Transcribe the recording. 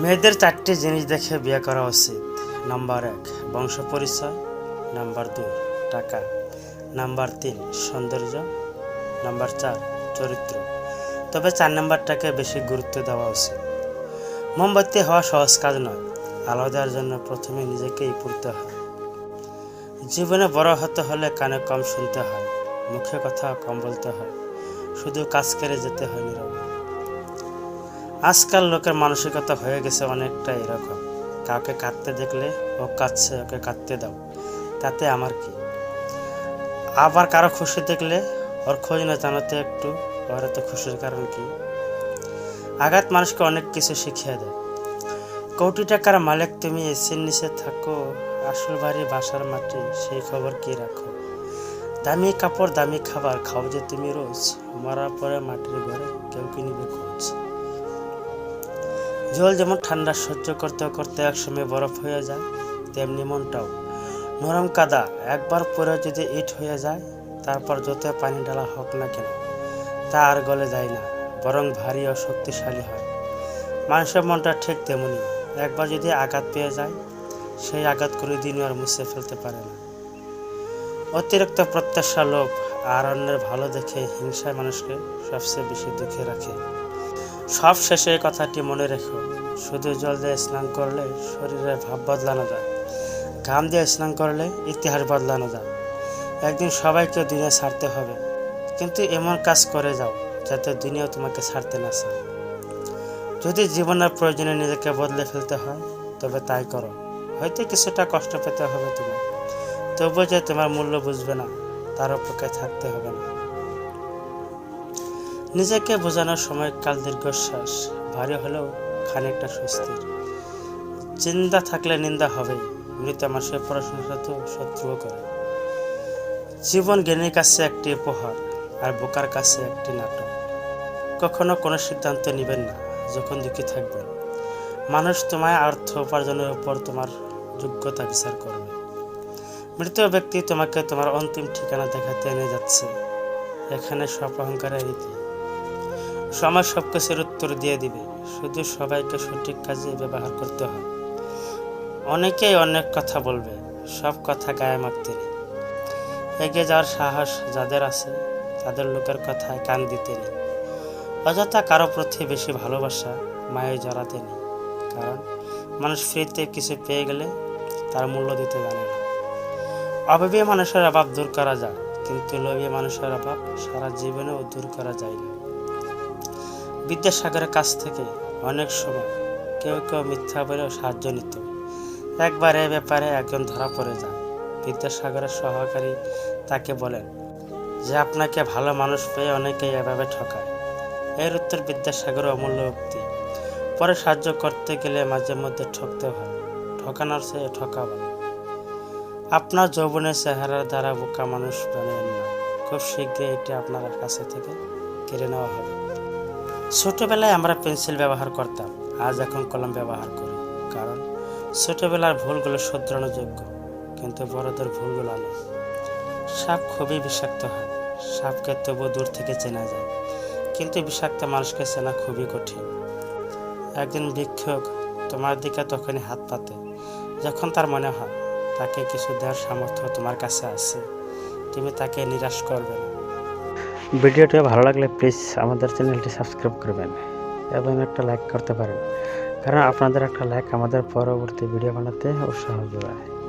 মেয়েদের চারটি জিনিস দেখে বিয়ে করা উচিত। নাম্বার এক, বংশ পরিচয়। নাম্বার দুই, টাকা। নাম্বার তিন, সৌন্দর্য। নাম্বার চার, চরিত্র। তবে চার নাম্বারটাকে বেশি গুরুত্ব দেওয়া উচিত। মোমবাতি হওয়া সহজ কাজ নয়, আলো দেওয়ার জন্য প্রথমে নিজেকেই পড়তে হয়। জীবনে বড় হতে হলে কানে কম শুনতে হয়, মুখে কথা কম বলতে হয়। শুধু কাজ করে যেতে হয় নীরবে। আজকাল লোকের মানসিকতা হয়ে গেছে অনেকটা এরকম। কাউকে কাঁদতে দেখলে ও কাঁদছে, ওকে কাঁদতে দাও। তাতে আমার কি? আবার কারও খুশি দেখলে ওর খোঁজ না জানাতে একটু ওর এত খুশির কারণ কি? আঘাত মানুষকে অনেক কিছু শিখিয়ে দেয়। কোটি টাকার মালিক তুমি, এসির নিচে থাকো, আসল বাড়ি বাসার মাটি, সেই খবর কি রাখো? দামি কাপড়, দামি খাবার, খাও যে তুমি রোজ। মরার পরে মাটির ঘরে কেউ কি নিবে খোঁজ। জল যেমন ঠান্ডা সহ্য করতে করতে একসময় বরফ হয়ে যায়, তেমনি মনটাও। নরম কাদা, একবার পরে যদি ইট হয়ে যায়, তারপর যত পানি ঢালা হোক না কেন, তা আর গলে যায় না, বরং ভারী ও শক্তিশালী হয়। মানুষের মনটা ঠিক তেমনি, একবার যদি আঘাত পেয়ে যায়, সেই আঘাত কোনো দিনও আর মুছে ফেলতে পারে না। অতিরিক্ত প্রত্যাশা লোভ আর অন্যের ভালো দেখে হিংসায় মানুষকে সবচেয়ে বেশি দুঃখে রাখে। সব শেষে কথাটি মনে রেখো। শুধু জল দিয়ে স্নান করলে শরীরের ভাব বদলানো যায়। ঘাম দিয়ে স্নান করলে ইতিহাস বদলানো যায়। একদিন সবাইকে দুনিয়া ছাড়তে হবে। কিন্তু এমন কাজ করে যাও যাতে দুনিয়া তোমাকে ছাড়তে না চায়। যদি জীবনের প্রয়োজনে নিজেকে বদলে ফেলতে হয়, তবে তাই করো। হয়তো কিছুটা কষ্ট পেতে হবে তোমার তবুও যে তোমার মূল্য বুঝবে না, তার অপেক্ষায় থাকতে হবে না। নিজেকে বোঝানোর সময় কাল দীর্ঘশ্বাস, ভারী হলেও খানিকটা স্বস্তির। চিন্তা থাকলে নিন্দা হবেই মৃত মানুষের প্রশংসা তো শত্রুও করে। জীবন জ্ঞানীর কাছে একটি উপহার আর বোকার কাছে একটি নাটক। কখনো কোনো সিদ্ধান্ত নেবেন না, যখন দুঃখী থাকবেন। মানুষ তোমায় অর্থ উপার্জনের উপর তোমার যোগ্যতা বিচার করবে। মৃত ব্যক্তি তোমাকে তোমার অন্তিম ঠিকানা দেখাতে এনে যাচ্ছে। এখানে সব অহংকারের রীতি। সময় সব কিছুর উত্তর দিয়ে দিবে। শুধু সবাইকে সঠিক কাজে ব্যবহার করতে হয় অনেকেই অনেক কথা বলবে, সব কথা গায়ে মাখতে নেই এগিয়ে যাওয়ার সাহস যাদের আছে, তাদের লোকের কথায় কান দিতে নেই। অযথা কারও প্রতি বেশি ভালোবাসা মায়ে জড়াতে নেই। কারণ মানুষ ফ্রিতে কিছু পেয়ে গেলে তার মূল্য দিতে জানে না। অভাবী মানুষের অভাব দূর করা যায়, কিন্তু লোভী মানুষের অভাব সারা জীবনেও দূর করা যায় না। বিদ্যাসাগরের কাছ থেকে অনেক সময় কেউ কেউ মিথ্যা বলেও সাহায্য নিত। একবার এ ব্যাপারে একজন ধরা পড়ে যায় বিদ্যাসাগরের সহকারী তাকে বলেন, যে আপনাকে ভালো মানুষ পেয়ে অনেকেই এভাবে ঠকায়। এর উত্তর বিদ্যাসাগর অমূল্য উক্তি। পরে সাহায্য করতে গেলে মাঝে মধ্যে ঠকতে হয়। ঠকানোর চেয়ে ঠকাবা আপনার যৌবনের চেহারার দ্বারা বোকা মানুষ বানেন না খুব শীঘ্রই এটি আপনার কাছে থেকে কেড়ে নেওয়া হবে। ছোটবেলায় আমরা পেন্সিল ব্যবহার করতাম, আজ এখন কলম ব্যবহার করি, কারণ ছোটবেলার ভুলগুলো শুধরানোর যোগ্য, কিন্তু বড়দের ভুলগুলো নয় সাপ খুবই বিষাক্ত হয়, সাপকে তবু দূর থেকে চেনা যায়, কিন্তু বিষাক্ত মানুষকে চেনা খুবই কঠিন। একদিন ভিক্ষুক তোমার দিকে তখনই হাত পাতে, যখন তার মনে হয়, তাকে কিছু দেওয়ার সামর্থ্য তোমার কাছে আছে, তুমি তাকে নিরাশ করবে না। ভিডিওটি ভালো লাগলে প্লিজ আমাদের চ্যানেলটি সাবস্ক্রাইব করবেন এবং একটা লাইক করতে পারেন। কারণ আপনাদের একটা লাইক আমাদের পরবর্তী ভিডিও বানাতে উৎসাহ যোগায়।